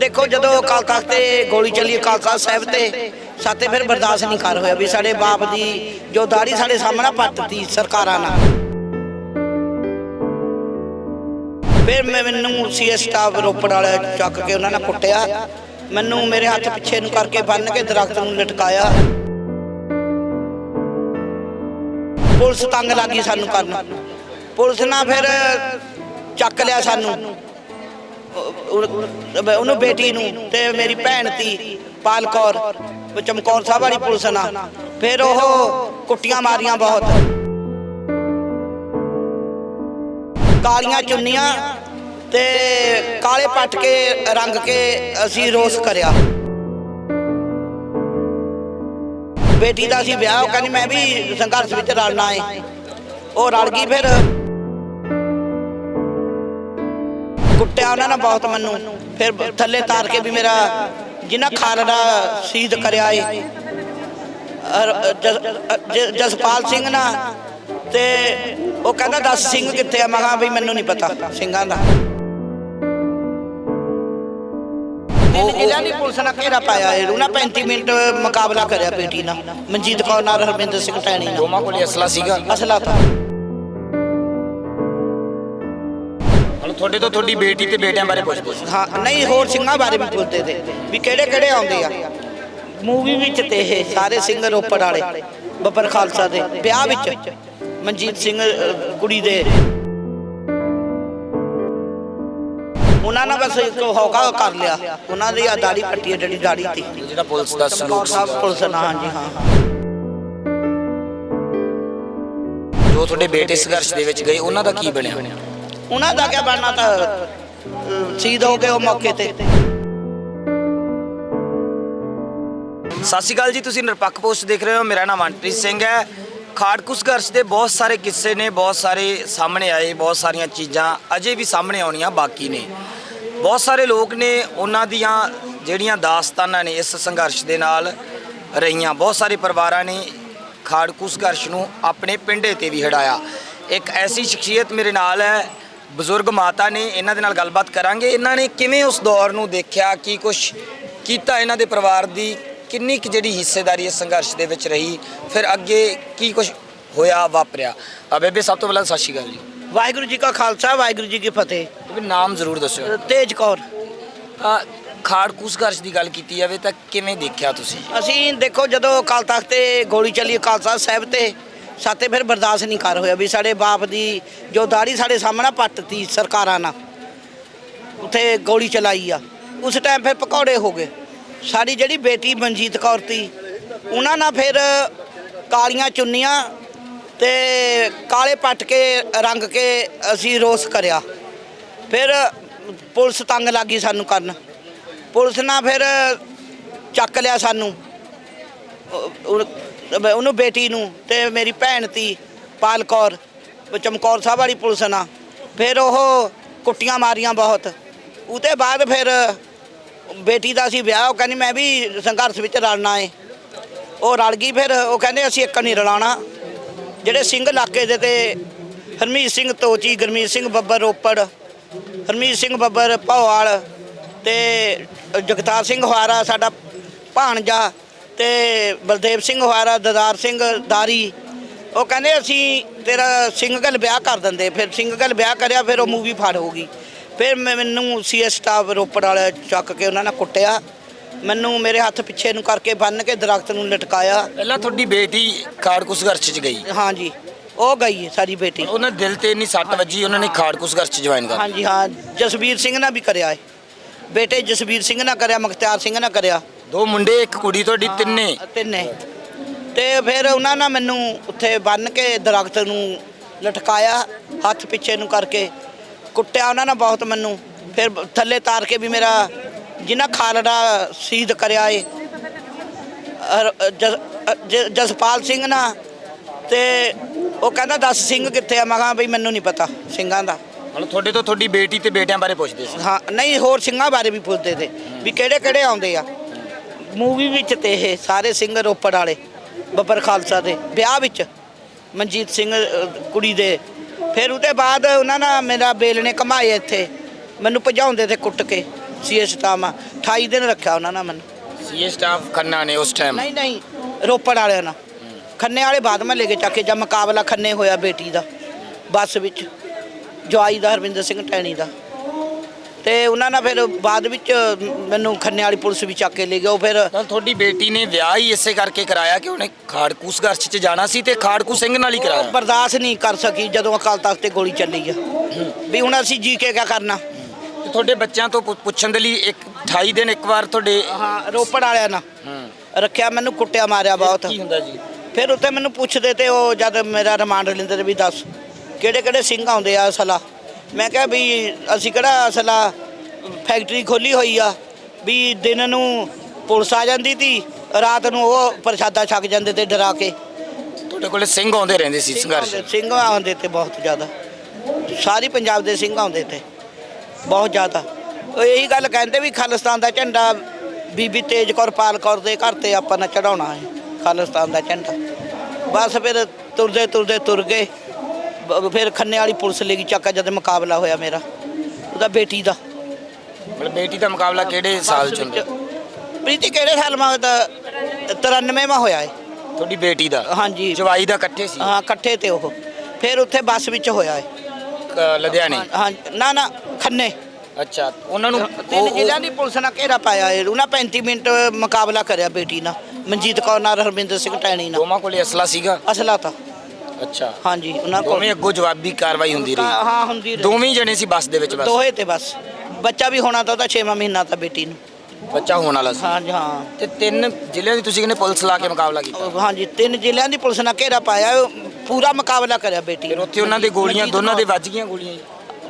ਦੇਖੋ ਜਦੋਂ ਅਕਾਲ ਤਖਤ ਤੇ ਗੋਲੀ ਚੱਲੀ ਅਕਾਲ ਤਖਤ ਸਾਹਿਬ ਤੇ ਸਾਤੇ ਫਿਰ ਬਰਦਾਸ਼ਤ ਨਹੀਂ ਕਰ ਹੋਇਆ ਵੀ ਸਾਡੇ ਬਾਪ ਦੀ ਜੋ ਦਾੜੀ ਸਾਡੇ ਸਾਹਮਣੇ ਪੱਟਤੀ ਸਰਕਾਰਾਂ ਨਾਲ। ਫਿਰ ਮੈਂ- ਮੈਨੂੰ ਸੀਐਸ ਸਟਾਫ ਰੋਪੜ ਵਾਲੇ ਚੱਕ ਕੇ ਉਹਨਾਂ ਨੇ ਕੁੱਟਿਆ। ਮੈਨੂੰ ਮੇਰੇ ਹੱਥ ਪਿੱਛੇ ਨੂੰ ਕਰਕੇ ਬੰਨ ਕੇ ਦਰਖਤ ਨੂੰ ਲਟਕਾਇਆ। ਪੁਲਿਸ ਤੰਗ ਲੱਗੀ ਸਾਨੂੰ ਕਰਨ। ਪੁਲਿਸ ਨਾਲ ਫਿਰ ਚੱਕ ਲਿਆ ਸਾਨੂੰ। ਉਹਨੂੰ ਬੇਟੀ ਨੂੰ ਤੇ ਮੇਰੀ ਭੈਣ ਤੀ ਪਾਲ ਕੌਰ ਚਮਕੌਰ ਸਾਹਿਬ ਵਾਲੀ ਪੁਲਿਸ ਨਾਲ ਫਿਰ ਉਹ ਕੁੱਟੀਆਂ ਮਾਰੀਆਂ ਬਹੁਤ। ਕਾਲੀਆਂ ਚੁੰਨੀਆਂ ਤੇ ਕਾਲੇ ਪੱਟ ਕੇ ਰੰਗ ਕੇ ਅਸੀਂ ਰੋਸ ਕਰਿਆ। ਬੇਟੀ ਦਾ ਅਸੀਂ ਵਿਆਹ ਕਹਿੰਦੀ ਮੈਂ ਵੀ ਸੰਘਰਸ਼ ਵਿੱਚ ਰਲਣਾ ਏ ਉਹ ਰਲ ਗਈ ਫਿਰ ਕੁੱਟਿਆ ਉਹਨਾਂ ਨੇ ਬਹੁਤ ਮੈਨੂੰ। ਫਿਰ ਥੱਲੇ ਤਾਰ ਕੇ ਵੀ ਮੇਰਾ ਜਿਨ੍ਹਾਂ ਖਾਲੜਾ ਸ਼ਹੀਦ ਕਰਿਆ ਏ ਜਸਪਾਲ ਸਿੰਘ ਨਾ ਤੇ ਉਹ ਕਹਿੰਦਾ 10 ਸਿੰਘ ਕਿੱਥੇ ਆ? ਮੈਂ ਕਿਹਾ ਵੀ ਮੈਨੂੰ ਨਹੀਂ ਪਤਾ ਸਿੰਘਾਂ ਦਾ। ਇਹਨਾਂ ਨੇ ਪੁਲਿਸ ਨਾਲ ਘੇਰਾ ਪਾਇਆ ਏ? ਉਹਨਾਂ 35 ਮਿੰਟ ਮੁਕਾਬਲਾ ਕਰਿਆ ਬੇਟੀ ਨਾਲ। ਮਨਜੀਤ ਕੌਰ ਨਾਲ ਹਰਮਿੰਦਰ ਸਿੰਘ ਟੈਣੀ ਨਾਲ। ਦੋਵਾਂ ਕੋਲੇ ਅਸਲਾ ਸੀਗਾ। ਅਸਲਾ ਤਾਂ। ਤੁਹਾਡੇ ਤੋਂ ਤੁਹਾਡੀ ਬੇਟੀ ਤੇ ਬੇਟਿਆਂ ਬਾਰੇ ਪੁੱਛਦੇ ਸੀ ਹਾਂ ਨਹੀਂ ਹੋਰ ਸਿੰਘਾਂ ਬਾਰੇ ਵੀ ਪੁੱਛਦੇ ਤੇ। ਵੀ ਕਿਹੜੇ ਕਿਹੜੇ ਆਉਂਦੇ ਆ? ਮੂਵੀ ਵਿੱਚ ਤੇ ਇਹ ਸਾਰੇ ਸਿੰਘ ਰੋਪੜ ਵਾਲੇ ਬੱਬਰ ਖਾਲਸਾ ਦੇ। ਵਿਆਹ ਵਿੱਚ ਮਨਜੀਤ ਸਿੰਘ ਕੁੜੀ ਦੇ। ਉਹਨਾਂ ਨੇ ਬਸ ਇੱਕ ਹੌਕਾ ਕਰ ਲਿਆ। ਉਹਨਾਂ ਦੀ ਆ ਦਾੜੀ ਪੱਟੀ ਹੈ ਜਿਹੜੀ ਦਾੜੀ ਤੀ। ਜਿਹੜਾ ਪੁਲਿਸ ਦਾ ਸਲੂਕ ਸਾਹਿਬ ਪੁਲਿਸ ਨਾਲ ਹਾਂਜੀ ਹਾਂ। ਜੋ ਤੁਹਾਡੇ ਬੇਟੇ ਸੰਘਰਸ਼ ਦੇ ਵਿੱਚ ਗਏ ਉਹਨਾਂ ਦਾ ਕੀ ਬਣਿਆ? ਉਹਨਾਂ ਦਾ ਕੀ ਬਣਨਾ ਤਾਂ ਸ਼ਹੀਦ ਹੋ ਗਏ ਉਹ ਮੌਕੇ ਤੇ। ਸਤਿ ਸ਼੍ਰੀ ਅਕਾਲ ਜੀ, ਤੁਸੀਂ ਨਿਰਪੱਖ ਪੋਸਟ ਦੇਖ ਰਹੇ ਹੋ। ਮੇਰਾ ਨਾਮ ਮਨਪ੍ਰੀਤ ਸਿੰਘ ਹੈ। ਖਾੜਕੂ ਸੰਘਰਸ਼ ਦੇ ਬਹੁਤ ਸਾਰੇ ਕਿੱਸੇ ਨੇ, ਬਹੁਤ ਸਾਰੇ ਸਾਹਮਣੇ ਆਏ, ਬਹੁਤ ਸਾਰੀਆਂ ਚੀਜ਼ਾਂ ਅਜੇ ਵੀ ਸਾਹਮਣੇ ਆਉਣੀਆਂ ਬਾਕੀ ਨੇ। ਬਹੁਤ ਸਾਰੇ ਲੋਕ ਨੇ, ਉਹਨਾਂ ਦੀਆਂ ਜਿਹੜੀਆਂ ਦਾਸਤਾਨਾਂ ਨੇ ਇਸ ਸੰਘਰਸ਼ ਦੇ ਨਾਲ ਰਹੀਆਂ। ਬਹੁਤ ਸਾਰੇ ਪਰਿਵਾਰਾਂ ਨੇ ਖਾੜਕੂ ਸੰਘਰਸ਼ ਨੂੰ ਆਪਣੇ ਪਿੰਡੇ ਤੇ ਵੀ ਹੜਾਇਆ। ਇੱਕ ਐਸੀ ਸ਼ਖਸੀਅਤ ਮੇਰੇ ਨਾਲ ਹੈ ਬਜ਼ੁਰਗ ਮਾਤਾ ਨੇ ਇਹਨਾਂ ਦੇ ਨਾਲ ਗੱਲਬਾਤ ਕਰਾਂਗੇ। ਇਹਨਾਂ ਨੇ ਕਿਵੇਂ ਉਸ ਦੌਰ ਨੂੰ ਦੇਖਿਆ? ਕੀ ਕੁਝ ਕੀਤਾ ਇਹਨਾਂ ਦੇ ਪਰਿਵਾਰ ਦੀ? ਕਿੰਨੀ ਕੁ ਜਿਹੜੀ ਹਿੱਸੇਦਾਰੀ ਇਸ ਸੰਘਰਸ਼ ਦੇ ਵਿੱਚ ਰਹੀ? ਫਿਰ ਅੱਗੇ ਕੀ ਕੁਝ ਹੋਇਆ ਵਾਪਰਿਆ? ਆ ਬੇਬੇ ਸਭ ਤੋਂ ਪਹਿਲਾਂ ਸਤਿ ਸ਼੍ਰੀ ਅਕਾਲ ਜੀ। ਵਾਹਿਗੁਰੂ ਜੀ ਕਾ ਖਾਲਸਾ ਵਾਹਿਗੁਰੂ ਜੀ ਕੀ ਫਤਿਹ। ਬੇਬੇ ਨਾਮ ਜ਼ਰੂਰ ਦੱਸਿਓ। ਤੇਜ ਕੌਰ। ਆ ਖਾੜਕੂ ਸੰਘਰਸ਼ ਦੀ ਗੱਲ ਕੀਤੀ ਜਾਵੇ ਤਾਂ ਕਿਵੇਂ ਦੇਖਿਆ ਤੁਸੀਂ? ਅਸੀਂ ਦੇਖੋ ਜਦੋਂ ਅਕਾਲ ਤਖਤ ਤੇ ਗੋਲੀ ਚੱਲੀ ਅਕਾਲ ਸਾਹਿਬ ਤੇ ਸਾਤੇ ਫਿਰ ਬਰਦਾਸ਼ਤ ਨਹੀਂ ਕਰ ਹੋਇਆ ਵੀ ਸਾਡੇ ਬਾਪ ਦੀ ਜੋ ਦਾੜੀ ਸਾਡੇ ਸਾਹਮਣੇ ਪੱਟਤੀ ਸਰਕਾਰਾਂ ਨਾਲ। ਉੱਥੇ ਗੋਲੀ ਚਲਾਈ ਆ। ਉਸ ਟਾਈਮ ਫਿਰ ਪਕੌੜੇ ਹੋ ਗਏ। ਸਾਡੀ ਜਿਹੜੀ ਬੇਟੀ ਮਨਜੀਤ ਕੌਰ ਤੀ, ਉਹਨਾਂ ਨਾਲ ਫਿਰ ਕਾਲੀਆਂ ਚੁੰਨੀਆਂ ਤੇ ਕਾਲੇ ਪੱਟ ਕੇ ਰੰਗ ਕੇ ਅਸੀਂ ਰੋਸ ਕਰਿਆ। ਫਿਰ ਪੁਲਿਸ ਤੰਗ ਲੱਗੀ ਸਾਨੂੰ ਕਰਨ। ਪੁਲਿਸ ਨਾਲ ਫਿਰ ਚੱਕ ਲਿਆ ਸਾਨੂੰ। ਉਹਨੂੰ ਬੇਟੀ ਨੂੰ ਤੇ ਮੇਰੀ ਭੈਣ ਤੀ, ਪਾਲ ਕੌਰ, ਚਮਕੌਰ ਸਾਹਿਬ ਵਾਲੀ ਪੁਲਿਸ ਨਾਲ। ਫਿਰ ਉਹ ਕੁੱਟੀਆਂ ਮਾਰੀਆਂ ਬਹੁਤ। ਉਤੇ ਬਾਅਦ ਫਿਰ ਬੇਟੀ ਦਾ ਅਸੀਂ ਵਿਆਹ, ਉਹ ਕਹਿੰਦੀ ਮੈਂ ਵੀ ਸੰਘਰਸ਼ ਵਿੱਚ ਰਲਣਾ ਏ। ਉਹ ਰਲ ਗਈ, ਫਿਰ ਉਹ ਕਹਿੰਦੇ ਅਸੀਂ ਇੱਕ ਨਹੀਂ ਰਲਾਣਾ ਜਿਹੜੇ ਸਿੰਘ ਇਲਾਕੇ ਦੇ ਤੇ ਹਰਮੀਤ ਸਿੰਘ ਤੋਚੀ, ਗੁਰਮੀਤ ਸਿੰਘ ਬੱਬਰ ਰੋਪੜ, ਹਰਮੀਤ ਸਿੰਘ ਬੱਬਰ ਭੌਵਾਲ ਤੇ ਜਗਤਾਰ ਸਿੰਘ ਹਵਾਰਾ ਸਾਡਾ ਭਾਣਜਾ ਤੇ ਬਲਦੇਵ ਸਿੰਘ ਹਵਾਰਾ ਦਦਾਰ ਸਿੰਘ ਦਾਰੀ ਉਹ ਕਹਿੰਦੇ ਅਸੀਂ ਤੇਰਾ ਸਿੰਘਗਲ ਵਿਆਹ ਕਰ ਦਿੰਦੇ। ਫਿਰ ਸਿੰਘਗਲ ਵਿਆਹ ਕਰਿਆ ਫਿਰ ਉਹ ਮੂਵੀ ਫੜ ਹੋ ਗਈ। ਫਿਰ ਮੈਂ- ਮੈਨੂੰ ਸੀਐਸ ਸਟਾਫ ਰੋਪੜ ਵਾਲੇ ਚੱਕ ਕੇ ਉਹਨਾਂ ਨੇ ਕੁੱਟਿਆ। ਮੈਨੂੰ ਮੇਰੇ ਹੱਥ ਪਿੱਛੇ ਨੂੰ ਕਰਕੇ ਬੰਨ ਕੇ ਦਰਖਤ ਨੂੰ ਲਟਕਾਇਆ। ਪਹਿਲਾਂ ਤੁਹਾਡੀ ਬੇਟੀ ਖਾੜਕੂ ਸੰਘਰਸ਼ 'ਚ ਗਈ? ਹਾਂਜੀ ਉਹ ਗਈ ਹੈ ਸਾਡੀ ਬੇਟੀ। ਉਹਨਾਂ ਦਿਲ ਤੇ ਇੰਨੀ ਸੱਟ ਵੱਜੀ ਉਹਨਾਂ ਨੇ ਖਾੜਕੂ ਸੰਘਰਸ਼ 'ਚ ਜੁਆਇਨ ਕਰ ਹਾਂਜੀ ਹਾਂ ਜਸਵੀਰ ਸਿੰਘ ਨਾਲ ਵੀ ਕਰਿਆ ਹੈ। ਬੇਟੇ ਜਸਵੀਰ ਸਿੰਘ ਨਾਲ ਕਰਿਆ ਮੁਖਤਿਆਰ ਸਿੰਘ ਨਾਲ ਕਰਿਆ। ਦੋ ਮੁੰਡੇ ਇੱਕ ਕੁੜੀ ਤੁਹਾਡੀ ਤਿੰਨੇ? ਤਿੰਨੇ। ਤੇ ਫਿਰ ਉਹਨਾਂ ਨੇ ਮੈਨੂੰ ਉੱਥੇ ਬੰਨ ਕੇ ਦਰਖਤ ਨੂੰ ਲਟਕਾਇਆ ਹੱਥ ਪਿੱਛੇ ਨੂੰ ਕਰਕੇ। ਕੁੱਟਿਆ ਉਹਨਾਂ ਨੇ ਬਹੁਤ ਮੈਨੂੰ। ਫਿਰ ਥੱਲੇ ਤਾਰ ਕੇ ਵੀ ਮੇਰਾ ਜਿਨ੍ਹਾਂ ਖਾਲੜਾ ਸ਼ਹੀਦ ਕਰਿਆ ਏ ਜਸਪਾਲ ਸਿੰਘ ਨਾ ਤੇ ਉਹ ਕਹਿੰਦਾ 10 ਸਿੰਘ ਕਿੱਥੇ ਆ? ਮੈਂ ਕਿਹਾ ਵੀ ਮੈਨੂੰ ਨਹੀਂ ਪਤਾ ਸਿੰਘਾਂ ਦਾ। ਹੁਣ ਤੁਹਾਡੇ ਤੋਂ ਤੁਹਾਡੀ ਬੇਟੀ ਤੇ ਬੇਟਿਆਂ ਬਾਰੇ ਪੁੱਛਦੇ ਸੀ? ਹਾਂ ਨਹੀਂ ਹੋਰ ਸਿੰਘਾਂ ਬਾਰੇ ਵੀ ਪੁੱਛਦੇ ਤੇ ਵੀ ਕਿਹੜੇ ਕਿਹੜੇ ਆਉਂਦੇ ਆ। ਮੂਵੀ ਵਿੱਚ ਤੇ ਇਹ ਸਾਰੇ ਸਿੰਘ ਰੋਪੜ ਵਾਲੇ ਬੱਬਰ ਖਾਲਸਾ ਦੇ ਵਿਆਹ ਵਿੱਚ ਮਨਜੀਤ ਸਿੰਘ ਅਹ, ਕੁੜੀ ਦੇ। ਫਿਰ ਉਹਦੇ ਬਾਅਦ ਉਹਨਾਂ ਨਾਲ ਮੇਰਾ ਬੇਲ ਨੇ ਕਮਾਏ ਇੱਥੇ। ਮੈਨੂੰ ਭਜਾਉਂਦੇ ਤੇ ਕੁੱਟ ਕੇ ਸੀਏ ਸਟਾਮ 28 ਦਿਨ ਰੱਖਿਆ ਉਹਨਾਂ ਨੇ ਮੈਨੂੰ। ਸੀਏ ਸਟਾਫ ਖੰਨਾ ਨੇ ਉਸ ਟਾਈਮ ਨਹੀਂ ਨਹੀਂ ਰੋਪੜ ਵਾਲਿਆਂ ਨਾਲ। ਖੰਨੇ ਵਾਲੇ ਬਾਅਦ ਮੈਂ ਲੈ ਕੇ ਚੱਕ ਜਦ ਮੁਕਾਬਲਾ ਖੰਨੇ ਹੋਇਆ ਬੇਟੀ ਦਾ ਬੱਸ ਵਿੱਚ ਜਵਾਈ ਦਾ ਹਰਵਿੰਦਰ ਸਿੰਘ ਟੈਣੀ ਦਾ। ਤੇ ਉਹਨਾਂ ਨਾਲ ਫਿਰ ਬਾਅਦ ਵਿੱਚ ਮੈਨੂੰ ਖੰਨੇ ਵਾਲੀ ਪੁਲਿਸ ਵੀ ਚੱਕ ਕੇ ਲੈ ਗਏ। ਉਹ ਫਿਰ ਤਾਂ ਤੁਹਾਡੀ ਬੇਟੀ ਨੇ ਵਿਆਹ ਹੀ ਇਸੇ ਕਰਕੇ ਕਰਾਇਆ ਕਿ ਉਹਨੇ ਖਾੜਕੂਸ ਘਰ 'ਚ ਜਾਣਾ ਸੀ ਤੇ ਖਾੜਕੂ ਸਿੰਘ ਨਾਲ ਹੀ ਕਰਾਇਆ। ਬਰਦਾਸ਼ਤ ਨਹੀਂ ਕਰ ਸਕੀ ਜਦੋਂ ਅਕਾਲ ਤਖਤ ਤੇ ਗੋਲੀ ਚੱਲੀ ਆ। ਵੀ ਹੁਣ ਅਸੀਂ ਜੀ ਕੇ ਕਿਆ ਕਰਨਾ? ਤੇ ਤੁਹਾਡੇ ਬੱਚਿਆਂ ਤੋਂ ਪੁ- ਪੁੱਛਣ ਦੇ ਲਈ ਇੱਕ 28 ਦਿਨ ਇੱਕ ਵਾਰ ਤੁਹਾਡੇ ਹਾਂ ਰੋਪੜ ਵਾਲਿਆਂ ਨਾਲ। ਰੱਖਿਆ ਮੈਨੂੰ ਕੁੱਟਿਆ ਮਾਰਿਆ ਬਹੁਤ। ਕੀ ਹੁੰਦਾ ਜੀ? ਫਿਰ ਉੱਥੇ ਮੈਨੂੰ ਪੁੱਛਦੇ ਤੇ ਉਹ ਜਦ ਮੇਰਾ ਰਿਮਾਂਡ ਲੈਂਦੇ ਤੇ ਵੀ ਦੱਸ ਕਿਹੜੇ ਕਿਹੜੇ ਸਿੰਘ ਆਉਂਦੇ ਆ ਅਸਲਾ ਮੈਂ ਕਿਹਾ ਵੀ ਅਸੀਂ ਕਿਹੜਾ ਅਸਲਾ ਫੈਕਟਰੀ ਖੋਲੀ ਹੋਈ ਆ ਵੀ ਦਿਨ ਨੂੰ ਪੁਲਿਸ ਆ ਜਾਂਦੀ ਤੀ ਰਾਤ ਨੂੰ ਉਹ ਪ੍ਰਸ਼ਾਦਾ ਛਕ ਜਾਂਦੇ ਤੇ ਡਰਾ ਕੇ। ਤੁਹਾਡੇ ਕੋਲੇ ਸਿੰਘ ਆਉਂਦੇ ਰਹਿੰਦੇ ਸੀ ਸੰਘਰਸ਼ ਸਿੰਘ ਆਉਂਦੇ ਤੇ ਬਹੁਤ ਜ਼ਿਆਦਾ। ਸਾਰੀ ਪੰਜਾਬ ਦੇ ਸਿੰਘ ਆਉਂਦੇ ਤੇ ਬਹੁਤ ਜ਼ਿਆਦਾ। ਉਹ ਇਹੀ ਗੱਲ ਕਹਿੰਦੇ ਵੀ ਖਾਲਿਸਤਾਨ ਦਾ ਝੰਡਾ ਬੀਬੀ ਤੇਜ ਕੌਰ ਪਾਲ ਕੌਰ ਦੇ ਘਰ ਤੇ ਆਪਾਂ ਨੇ ਚੜਾਉਣਾ ਹੈ ਖਾਲਿਸਤਾਨ ਦਾ ਝੰਡਾ। ਬਸ ਫਿਰ ਤੁਰਦੇ ਤੁਰਦੇ ਤੁਰ ਗਏ। ਫਿਰ ਖੰਨੇ ਵਾਲੀ ਪੁਲਿਸ ਲੈ ਗਈ ਚੱਕਾ ਜਦ ਮੁਕਾਬਲਾ ਹੋਇਆ ਮੇਰਾ ਉਹਦਾ ਬੇਟੀ ਦਾ। ਮਤਲਬ ਬੇਟੀ ਦਾ ਮੁਕਾਬਲਾ ਕਿਹੜੇ ਸਾਲ ਚ ਹੁੰਦਾ? ਪ੍ਰੀਤੀ ਕਿਹੜੇ ਸਾਲ ਮਾ ਦਾ 93 ਮਾ ਹੋਇਆ ਹੈ ਤੁਹਾਡੀ ਬੇਟੀ ਦਾ? ਹਾਂਜੀ। ਜਵਾਈ ਦਾ ਇਕੱਠੇ ਸੀ? ਹਾਂ ਇਕੱਠੇ ਤੇ ਉਹ। ਫਿਰ ਉੱਥੇ ਬੱਸ ਵਿੱਚ ਹੋਇਆ ਹੈ ਅ, ਲੁਧਿਆਣੇ? ਹਾਂ ਨਾ ਨਾ ਖੰਨੇ। ਅੱਛਾ ਉਹਨਾਂ ਨੂੰ ਤਿੰਨ ਉਹ- ਜ਼ਿਲ੍ਹਿਆਂ ਦੀ ਪੁਲਿਸ ਨਾਲ ਘੇਰਾ ਪਾਇਆ ਹੈ ਉਹਨਾਂ 35 ਮਿੰਟ ਮੁਕਾਬਲਾ ਕਰਿਆ ਬੇਟੀ ਨਾਲ। ਮਨਜੀਤ ਕੌਰ ਨਾਲ ਹਰਮਿੰਦਰ ਸਿੰਘ ਟੈਣੀ ਨਾਲ। ਦੋਵਾਂ ਕੋਲੇ ਅਸਲਾ ਸੀਗਾ? ਅਸਲਾ ਤਾਂ। ਅੱਛਾ। ਹਾਂਜੀ ਉਹਨਾਂ ਕੋਲ। ਦੋਵੇਂ ਅੱਗੋਂ ਜਵਾਬੀ ਕਾਰਵਾਈ ਹੁੰਦੀ ਰਹੀ। ਹਾਂ ਹੁੰਦੀ ਰਹੀ। ਦੋਵੇਂ ਹੀ ਜਣੇ ਸੀ ਬੱਸ ਦੇ ਵਿੱਚ ਬਸ। ਦੋਹੇ ਤੇ ਬਸ। ਬੱਚਾ ਵੀ ਹੋਣਾ ਤਾਂ ਉਹਦਾ 6ਵਾਂ ਮਹੀਨਾ ਤਾਂ ਬੇਟੀ ਨੂੰ। ਬੱਚਾ ਹੋਣ ਵਾਲਾ ਸੀ। ਹਾਂਜੀ ਹਾਂ। ਤੇ ਤਿੰਨ ਜ਼ਿਲ੍ਹਿਆਂ ਦੀ ਤੁਸੀਂ ਕਹਿੰਦੇ ਪੁਲਿਸ ਲਾ ਕੇ ਮੁਕਾਬਲਾ ਕੀਤਾ। ਉਹ ਹਾਂਜੀ ਤਿੰਨ ਜ਼ਿਲ੍ਹਿਆਂ ਦੀ ਪੁਲਿਸ ਨਾਲ ਘੇਰਾ ਪਾਇਆ ਉਹ ਪੂਰਾ ਮੁਕਾਬਲਾ ਕਰਿਆ ਬੇਟੀ ਫਿਰ ਨੇ। ਉੱਥੇ ਉਹਨਾਂ ਦੇ ਗੋਲੀਆਂ ਦੋਨਾਂ ਦੇ। ਵੱਜ ਗਈਆਂ ਗੋਲੀਆਂ ਜੀ?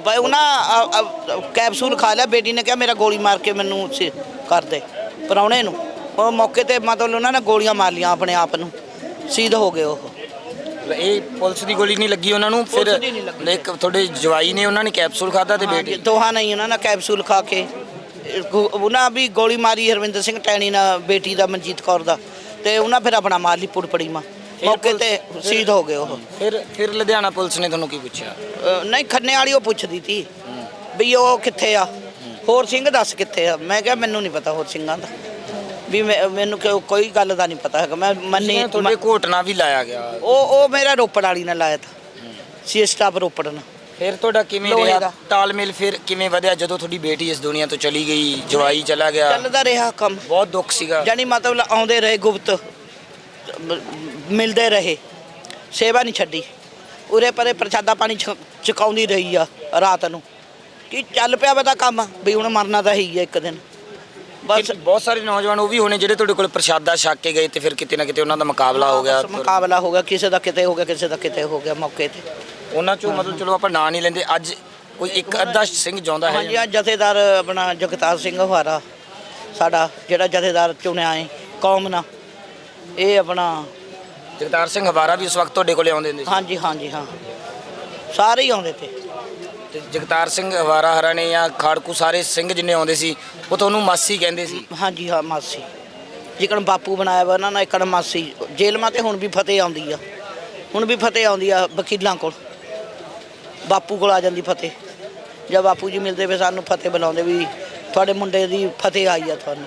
ਬਈ ਉਹਨਾਂ ਅ- ਅ- ਕੈਪਸੂਲ ਖਾ ਲਿਆ ਬੇਟੀ ਨੇ ਕਿਹਾ ਮੇਰਾ ਗੋਲੀ ਮਾਰ ਕੇ ਮੈਨੂੰ ਸ- ਕਰ ਦੇ ਪਰਾਉਣੇ ਨੂੰ। ਉਹ ਮੌਕੇ ਤੇ ਮਤਲਬ ਉਹਨਾਂ ਨੇ ਗੋਲੀਆਂ ਮਾਰ ਲੀਆਂ ਆਪਣੇ ਆਪ ਨੂੰ। ਸੀਧ ਹੋ ਗਏ ਉਹ। ਇਹ ਪੁਲਿਸ ਦੀ ਗੋਲੀ ਨਹੀਂ ਲੱਗੀ ਉਹਨਾਂ ਨੂੰ ਫਿਰ ਪੁਲਿਸ ਦੀ ਨਹੀਂ ਲੱਗੀ। ਇੱਕ ਤੁਹਾਡੇ ਜਵਾਈ ਨੇ ਉਹਨਾਂ ਨੇ ਕੈਪਸੂਲ ਖਾਦਾ ਤੇ ਬੇਟੀ? ਦੋਹਾਂ ਨਹੀਂ ਉਹਨਾਂ ਨੇ ਕੈਪਸੂਲ ਖਾ ਕੇ। ਇਹ ਗੋ- ਉਹਨਾਂ ਵੀ ਗੋਲੀ ਮਾਰੀ ਹਰਵਿੰਦਰ ਸਿੰਘ ਟੈਣੀ ਨਾਲ ਬੇਟੀ ਦਾ ਮਨਜੀਤ ਕੌਰ ਦਾ। ਤੇ ਉਹਨਾਂ ਫਿਰ ਆਪਣਾ ਮਾਰ ਲਈ ਪੁੜਪੜੀ ਮਾ ਮੌਕੇ ਤੇ ਸ਼ਹੀਦ ਹੋ ਗਏ ਉਹ। ਫਿਰ ਫਿਰ ਲੁਧਿਆਣਾ ਪੁਲਿਸ ਨੇ ਤੁਹਾਨੂੰ ਕੀ ਪੁੱਛਿਆ? ਅ, ਨਹੀਂ ਖੰਨੇ ਵਾਲੀ ਉਹ ਪੁੱਛਦੀ ਤੀ ਵੀ ਉਹ ਕਿੱਥੇ ਆ? ਹੋਰ ਸਿੰਘ ਦੱਸ ਕਿੱਥੇ ਆ? ਮੈਂ ਕਿਹਾ ਮੈਨੂੰ ਨਹੀਂ ਪਤਾ ਹੋਰ ਸਿੰਘਾਂ ਦਾ। ਵੀ ਮੈਂ- ਮੈਨੂੰ ਕਿਉਂ- ਕੋਈ ਗੱਲ ਦਾ ਨਹੀਂ ਪਤਾ ਹੈਗਾ। ਮੈਂ ਮੰਨੀ ਤੁਹਾਡੇ ਘੋਟਣਾ ਵੀ ਲਾਇਆ ਗਿਆ। ਉਹ ਉਹ ਮੇਰਾ ਰੋਪੜ ਵਾਲੀ ਨਾਲ ਲਾਇਆ ਤਾ। ਸੀ ਸਟਾਫ ਰੋਪੜ ਨਾਲ ਫਿਰ ਤੁਹਾਡਾ ਕਿਵੇਂ ਲੋਹੇ ਰਿਹਾ ਦਾ। ਤਾਲਮੇਲ ਫਿਰ ਕਿਵੇਂ ਵਧਿਆ? ਜਦੋਂ ਤੁਹਾਡੀ ਬੇਟੀ ਇਸ ਦੁਨੀਆ ਤੋਂ ਚਲੀ ਗਈ ਜਵਾਈ ਚਲਾ ਗਿਆ। ਚੱਲਦਾ ਰਿਹਾ ਕੰਮ। ਬਹੁਤ ਦੁੱਖ ਸੀਗਾ। ਜਾਨੀ ਮਤਲਬ ਆਉਂਦੇ ਰਹੇ ਗੁਪਤ। ਮ- ਮਿਲਦੇ ਰਹੇ। ਸੇਵਾ ਨਹੀਂ ਛੱਡੀ। ਉਰੇ ਪਰੇ ਪ੍ਰਸ਼ਾਦਾ ਪਾਣੀ ਛ- ਛਕਾਉਂਦੀ ਰਹੀ ਆ ਰਾਤ ਨੂੰ। ਕੀ ਚੱਲ ਪਿਆ ਪਤਾ ਕੰਮ? ਵੀ ਹੁਣ ਮਰਨਾ ਤਾਂ ਹੈ ਹੀ ਆ ਇੱਕ ਦਿਨ। ਬਸ ਬਹੁਤ ਸਾਰੇ ਨੌਜਵਾਨ ਉਹ ਵੀ ਹੋਣੇ ਜਿਹੜੇ ਤੁਹਾਡੇ ਕੋਲ ਪ੍ਰਸ਼ਾਦਾ ਛਕ ਕੇ ਗਏ ਤੇ ਫਿਰ ਕਿਤੇ ਨਾ ਕਿਤੇ ਉਹਨਾਂ ਦਾ ਮੁਕਾਬਲਾ ਹੋ ਗਿਆ ਮੁਕਾਬਲਾ ਹੋ ਗਿਆ ਕਿਸੇ ਦਾ ਕਿਤੇ ਹੋ ਗਿਆ ਕਿਸੇ ਦਾ ਕਿਤੇ ਹੋ ਗਿਆ ਮੌਕੇ ਤੇ। ਉਹਨਾਂ ਚੋਂ ਮਤਲਬ ਚਲੋ ਆਪਾਂ ਨਾਂ ਨਹੀਂ ਲੈਂਦੇ ਅੱਜ ਕੋਈ ਇੱਕ ਅੱਧਾ ਸਿੰਘ ਜਿਉਂਦਾ ਹੈ। ਹਾਂਜੀ ਆ ਜਥੇਦਾਰ ਆਪਣਾ ਜਗਤਾਰ ਸਿੰਘ ਹਵਾਰਾ ਸਾਡਾ ਜਿਹੜਾ ਜਥੇਦਾਰ ਚੁਣਿਆ ਹੈ ਕੌਮ ਨਾਲ। ਇਹ ਆਪਣਾ ਜਗਤਾਰ ਸਿੰਘ ਹਵਾਰਾ ਵੀ ਉਸ ਵਕਤ ਤੁਹਾਡੇ ਕੋਲੇ ਆਉਂਦੇ ਹੁੰਦੇ ਸੀ? ਹਾਂਜੀ ਹਾਂਜੀ ਹਾਂ। ਸਾਰੇ ਹੀ ਆਉਂਦੇ ਤੇ। ਤੇ ਜਗਤਾਰ ਸਿੰਘ ਹਵਾਰਾ ਹਰਾ ਨੇ ਜਾਂ ਖਾੜਕੂ ਸਾਰੇ ਸਿੰਘ ਜਿੰਨੇ ਆਉਂਦੇ ਸੀ, ਉਹ ਤੁਹਾਨੂੰ ਮਾਸੀ ਕਹਿੰਦੇ ਸੀ? ਹਾਂਜੀ, ਹਾਂ, ਮਾਸੀ। ਜਿਕਣ ਬਾਪੂ ਬਣਾਇਆ ਵਾ ਉਹਨਾਂ ਨਾਲ, ਇਕਣ ਮਾਸੀ। ਜੇਲ੍ਹਾਂ ਤੇ ਹੁਣ ਵੀ ਫਤਿਹ ਆਉਂਦੀ ਆ। ਹੁਣ ਵੀ ਫਤਿਹ ਆਉਂਦੀ ਆ ਵਕੀਲਾਂ ਕੋਲ। ਬਾਪੂ ਕੋਲ ਆ ਜਾਂਦੀ ਫਤਿਹ। ਜਦ ਬਾਪੂ ਜੀ ਮਿਲਦੇ ਵੇ ਸਾਨੂੰ ਫਤਿਹ ਬੁਲਾਉਂਦੇ ਵੀ ਤੁਹਾਡੇ ਮੁੰਡੇ ਦੀ ਫਤਿਹ ਆਈ ਆ ਤੁਹਾਨੂੰ।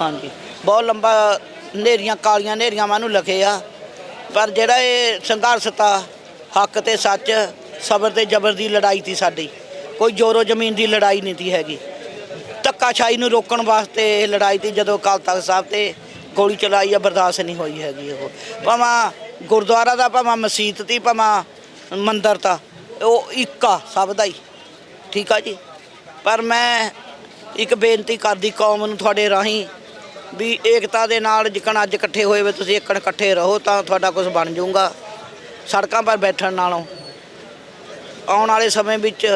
ਹਾਂਜੀ। ਬਹੁਤ ਲੰਬਾ ਨੇਰੀਆਂ ਕਾਲੀਆਂ ਨੇਰੀਆਂ ਮਾਨੂੰ ਲਖੇ ਆ। ਪਰ ਜਿਹੜਾ ਇਹ ਸੰਘਰਸ਼ ਤਾ ਹੱਕ ਤੇ ਸੱਚ ਸਬਰ ਤੇ ਜ਼ਬਰ ਦੀ ਲੜਾਈ ਤੀ ਸਾਡੀ। ਕੋਈ ਜੋਰੋ ਜ਼ਮੀਨ ਦੀ ਲੜਾਈ ਨਹੀਂ ਤੀ ਹੈਗੀ। ਧੱਕਾਸ਼ਾਹੀ ਨੂੰ ਰੋਕਣ ਵਾਸਤੇ ਇਹ ਲੜਾਈ ਤੀ ਜਦੋਂ ਅਕਾਲ ਤਖਤ ਸਾਹਿਬ ਤੇ ਗੋਲੀ ਚਲਾਈ ਆ, ਬਰਦਾਸ਼ਤ ਨਹੀਂ ਹੋਈ ਹੈਗੀ ਉਹ। ਭਾਵੇਂ ਗੁਰਦੁਆਰਾ ਦਾ, ਭਾਵੇਂ ਮਸਜਿਦ ਤੀ ਭਾਵੇਂ ਮੰਦਿਰ ਤਾ ਉਹ ਇੱਕ ਆ, ਸਭ ਦਾ ਹੀ। ਠੀਕ ਆ ਜੀ? ਪਰ ਮੈਂ ਇੱਕ ਬੇਨਤੀ ਕਰਦੀ, ਕੌਮ ਨੂੰ ਤੁਹਾਡੇ ਰਾਹੀਂ ਵੀ ਏਕਤਾ ਦੇ ਨਾਲ ਜਿਕਣ ਅੱਜ ਇਕੱਠੇ ਹੋਏ ਵੇ, ਤੁਸੀਂ ਇੱਕਣ ਇਕੱਠੇ ਰਹੋ, ਤਾਂ ਤੁਹਾਡਾ ਕੁਝ ਬਣ ਜਾਊਗਾ। ਸੜਕਾਂ 'ਪਰ ਬੈਠਣ ਨਾਲੋਂ। ਆਉਣ ਵਾਲੇ ਸਮੇਂ ਵਿੱਚ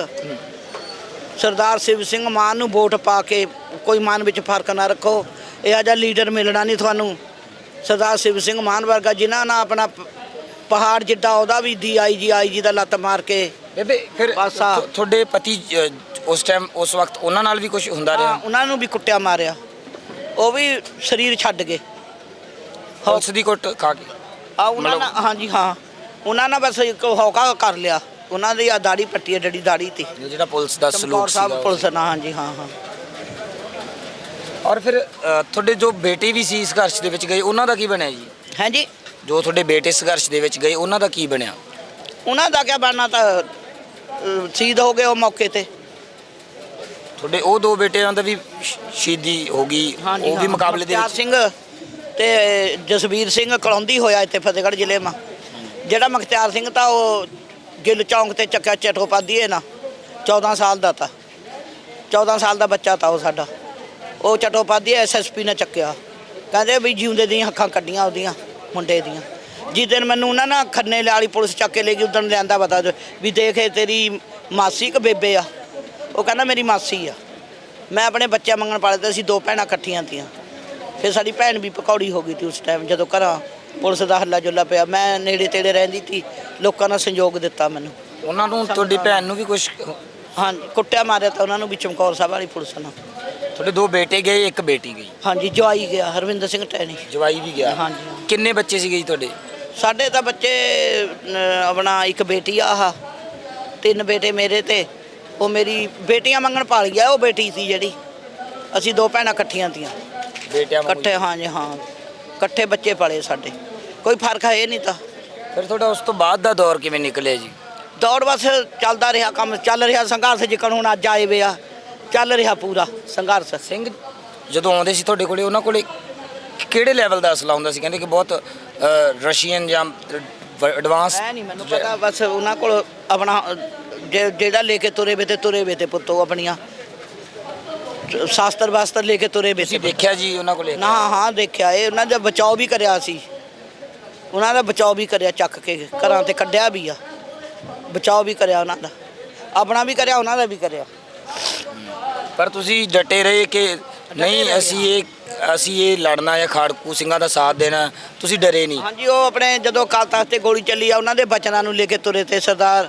ਸਰਦਾਰ ਸ਼ਿਵ ਸਿੰਘ ਮਾਨ ਨੂੰ ਵੋਟ ਪਾ ਕੇ ਕੋਈ ਮਨ ਵਿੱਚ ਫ਼ਰਕ ਨਾ ਰੱਖੋ। ਇਹ ਜਿਹਾ ਲੀਡਰ ਮਿਲਣਾ ਨਹੀਂ ਤੁਹਾਨੂੰ। ਸਰਦਾਰ ਸ਼ਿਵ ਸਿੰਘ ਮਾਨ ਵਰਗਾ ਜਿਨ੍ਹਾਂ ਨਾਲ ਆਪਣਾ ਪਹਾੜ ਜਿੱਡਾ ਉਹਦਾ ਵੀ ਡੀਆਈਜੀ ਆਈਜੀ ਦਾ ਲੱਤ ਮਾਰ ਕੇ ਬੇਬੇ ਫਿਰ ਤੁਹਾਡੇ ਪਤੀ ਉਸ ਟਾਈਮ ਉਸ ਵਕਤ ਉਹਨਾਂ ਨਾਲ ਵੀ ਕੁਝ ਹੁੰਦਾ ਰਿਹਾ? ਉਹਨਾਂ ਨੂੰ ਵੀ ਕੁੱਟਿਆ ਮਾਰਿਆ। ਉਹ ਵੀ ਸਰੀਰ ਛੱਡ ਗਏ। ਪੁਲਿਸ ਦੀ ਕੁੱਟ ਖਾ ਕੇ? ਆ ਉਹਨਾਂ ਨਾਲ ਹਾਂਜੀ ਹਾਂ। ਉਹਨਾਂ ਨੇ ਬਸ ਇੱਕ ਹੌਕਾ ਕਰ ਲਿਆ। ਉਹਨਾਂ ਦੀ ਆ ਦਾੜੀ ਪੱਟੀ ਹੈ ਡੜੀ ਦਾੜੀ ਤੇ। ਜਿਹੜਾ ਪੁਲਿਸ ਦਾ ਚਮਕੌਰ ਸਲੂਕ ਸਾਹਿਬ ਸੀਗਾ ਪੁਲਿਸ ਨਾਲ ਹਾਂਜੀ ਹਾਂ ਹਾਂ। ਔਰ ਫਿਰ ਅ, ਤੁਹਾਡੇ ਜੋ ਬੇਟੇ ਵੀ ਸੀ ਸੰਘਰਸ਼ ਦੇ ਵਿੱਚ ਗਏ ਉਹਨਾਂ ਦਾ ਕੀ ਬਣਿਆ ਜੀ? ਹਾਂਜੀ। ਜੋ ਤੁਹਾਡੇ ਬੇਟੇ ਸੰਘਰਸ਼ ਦੇ ਵਿੱਚ ਗਏ ਉਹਨਾਂ ਦਾ ਕੀ ਬਣਿਆ? ਉਹਨਾਂ ਦਾ ਕਿਆ ਬਣਨਾ ਤਾਂ ਅਹ, ਸ਼ਹੀਦ ਹੋ ਗਏ ਉਹ ਮੌਕੇ ਤੇ। ਤੁਹਾਡੇ ਉਹ ਦੋ ਬੇਟਿਆਂ ਦਾ ਵੀ ਸ਼- ਸ਼ਹੀਦੀ ਹੋ ਗਈ ਉਹ ਵੀ ਮੁਕਾਬਲੇ ਦੇ ਮੁਖਤਿਆਰ ਵਿੱਚ। ਸਿੰਘ ਤੇ ਜਸਵੀਰ ਸਿੰਘ ਕਲੌਂਦੀ ਹੋਇਆ ਇੱਥੇ ਫਤਿਹਗੜ੍ਹ ਜ਼ਿਲ੍ਹੇ ਮਾ। ਜਿਹੜਾ ਮੁਖਤਿਆਰ ਸਿੰਘ ਤਾਂ ਉਹ ਗਿੱਲ ਚੌਂਕ ਤੇ ਚੱਕਿਆ ਚਟੋ ਪਾਦੀਏ ਨਾ। 14 ਸਾਲ ਦਾ ਤਾਂ। 14 ਸਾਲ ਦਾ ਬੱਚਾ ਤਾਂ ਉਹ ਸਾਡਾ। ਉਹ ਚਟੋ ਪਾਦੀਏ ਐਸਐਸਪੀ ਨੇ ਚੱਕਿਆ। ਕਹਿੰਦੇ ਵੀ ਜਿਉਂਦੇ ਦੀਆਂ ਅੱਖਾਂ ਕੱਢੀਆਂ ਉਹਦੀਆਂ, ਮੁੰਡੇ ਦੀਆਂ। ਜਿਸ ਦਿਨ ਮੈਨੂੰ ਉਹਨਾਂ ਨਾ ਖੰਨੇ ਵਾਲੀ ਪੁਲਿਸ ਚੱਕ ਕੇ ਲੈ ਗਈ ਉਦੋਂ ਲਿਆਂਦਾ ਪਤਾ ਵੀ ਦੇਖ ਇਹ ਤੇਰੀ ਮਾਸੀ ਕਿ ਬੇਬੇ ਆ? ਉਹ ਕਹਿੰਦਾ ਮੇਰੀ ਮਾਸੀ ਆ। ਮੈਂ ਆਪਣੇ ਬੱਚੇ ਮੰਗਣ ਪਾਲੇ ਤੇ ਅਸੀਂ ਦੋ ਭੈਣਾਂ ਇਕੱਠੀਆਂ ਤੀਆਂ। ਫਿਰ ਸਾਡੀ ਭੈਣ ਵੀ ਪਕੌੜੀ ਹੋ ਗਈ ਤੀ ਉਸ ਟਾਈਮ ਜਦੋਂ ਘਰਾਂ ਪੁਲਿਸ ਦਾ ਹੱਲਾ ਜੁੱਲਾ ਪਿਆ। ਮੈਂ ਨੇੜੇ ਤੇੜੇ ਰਹਿੰਦੀ ਸੀ ਲੋਕਾਂ ਨੇ ਸੰਯੋਗ ਦਿੱਤਾ ਮੈਨੂੰ। ਉਹਨਾਂ ਨੂੰ ਤੁਹਾਡੀ ਭੈਣ ਨੂੰ ਵੀ ਕੁਝ ਹਾਂਜੀ ਕੁੱਟਿਆ ਮਾਰਿਆ ਤਾਂ ਉਹਨਾਂ ਨੂੰ ਵੀ ਚਮਕੌਰ ਸਾਹਿਬ ਵਾਲੀ ਪੁਲਿਸ ਨੇ ਤੁਹਾਡੇ ਦੋ ਬੇਟੇ ਗਏ ਇੱਕ ਬੇਟੀ ਗਈ। ਹਾਂਜੀ ਜਵਾਈ ਗਿਆ ਹਰਵਿੰਦਰ ਸਿੰਘ ਟੈਣੀ। ਜਵਾਈ ਵੀ ਗਿਆ। ਹਾਂਜੀ। ਕਿੰਨੇ ਬੱਚੇ ਸੀਗੇ ਜੀ ਤੁਹਾਡੇ? ਸਾਡੇ ਤਾਂ ਬੱਚੇ ਅਹ, ਆਪਣਾ ਇੱਕ ਬੇਟੀ ਆ ਆਹ। ਤਿੰਨ ਬੇਟੇ ਮੇਰੇ ਤੇ। ਉਹ ਮੇਰੀ ਬੇਟੀਆਂ ਮੰਗਣ ਪਾਲ ਗਿਆ ਉਹ ਬੇਟੀ ਸੀ ਜਿਹੜੀ। ਅਸੀਂ ਦੋ ਭੈਣਾਂ ਇਕੱਠੀਆਂ ਤੀਆਂ। ਬੇਟਿਆਂ ਵਾਂਗੂ ਇਕੱਠੇ ਹਾਂਜੀ ਹਾਂ। ਇਕੱਠੇ ਬੱਚੇ ਪਲੇ ਸਾਡੇ। ਕੋਈ ਫ਼ਰਕ ਹੈ ਨਹੀਂ ਤਾਂ। ਫਿਰ ਤੁਹਾਡਾ ਉਸ ਤੋਂ ਬਾਅਦ ਦਾ ਦੌਰ ਕਿਵੇਂ ਨਿਕਲਿਆ ਜੀ? ਦੌੜ ਬਸ ਚੱਲਦਾ ਰਿਹਾ ਕੰਮ ਚੱਲ ਰਿਹਾ ਸੰਘਰਸ਼ ਜਿਕਣ ਹੁਣ ਅੱਜ ਆਏ ਵੇ ਆ। ਚੱਲ ਰਿਹਾ ਪੂਰਾ ਸੰਘਰਸ਼। ਸਿੰਘ ਜਦੋਂ ਆਉਂਦੇ ਸੀ ਤੁਹਾਡੇ ਕੋਲੇ ਉਹਨਾਂ ਕੋਲੇ ਕਿਹੜੇ ਲੈਵਲ ਦਾ ਅਸਲਾ ਹੁੰਦਾ ਸੀ? ਕਹਿੰਦੇ ਕਿ ਬਹੁਤ ਰਸ਼ੀਅਨ ਜਾਂ ਐਡਵਾਂਸ ਐ ਨਹੀਂ ਮੈਨੂੰ ਪਤਾ ਬਸ ਉਹਨਾਂ ਕੋਲ ਆਪਣਾ ਜਿਹੜਾ ਲੈ ਕੇ ਤੁਰੇ ਵੇ ਤੇ ਤੁਰੇ ਵੇ ਤੇ ਪੁੱਤੋ ਆਪਣੀਆਂ। ਸ਼ਾਸਤਰ ਵਾਸਤਰ ਲੈ ਕੇ ਤੁਰੇ ਵੇ ਤੁਸੀਂ ਸੀ ਦੇਖਿਆ ਜੀ ਉਹਨਾਂ ਕੋਲੇ ਨਾ ਹਾਂ ਦੇਖਿਆ। ਇਹ ਉਹਨਾਂ ਦਾ ਬਚਾਓ ਵੀ ਕਰਿਆ ਸੀ। ਉਹਨਾਂ ਦਾ ਬਚਾਓ ਵੀ ਕਰਿਆ ਚੱਕ ਕੇ ਘਰਾਂ ਤੇ ਕੱਢਿਆ ਵੀ ਆ। ਬਚਾਓ ਵੀ ਕਰਿਆ ਉਹਨਾਂ ਦਾ। ਆਪਣਾ ਵੀ ਕਰਿਆ ਉਹਨਾਂ ਦਾ ਵੀ ਕਰਿਆ। ਪਰ ਤੁਸੀਂ ਡਟੇ ਰਹੇ ਕਿ ਨਹੀਂ ਅਸੀਂ ਇਹ ਅਸੀਂ ਇਹ ਲੜਨਾ ਜਾਂ ਖਾੜਕੂ ਸਿੰਘਾਂ ਦਾ ਸਾਥ ਦੇਣਾ ਤੁਸੀਂ ਡਰੇ ਨਹੀਂ। ਹਾਂਜੀ ਉਹ ਆਪਣੇ ਜਦੋਂ ਅਕਾਲ ਤਖਤ ਤੇ ਗੋਲੀ ਚੱਲੀ ਆ ਉਹਨਾਂ ਦੇ ਬਚਨਾਂ ਨੂੰ ਲੈ ਕੇ ਤੁਰੇ ਤੇ ਸਰਦਾਰ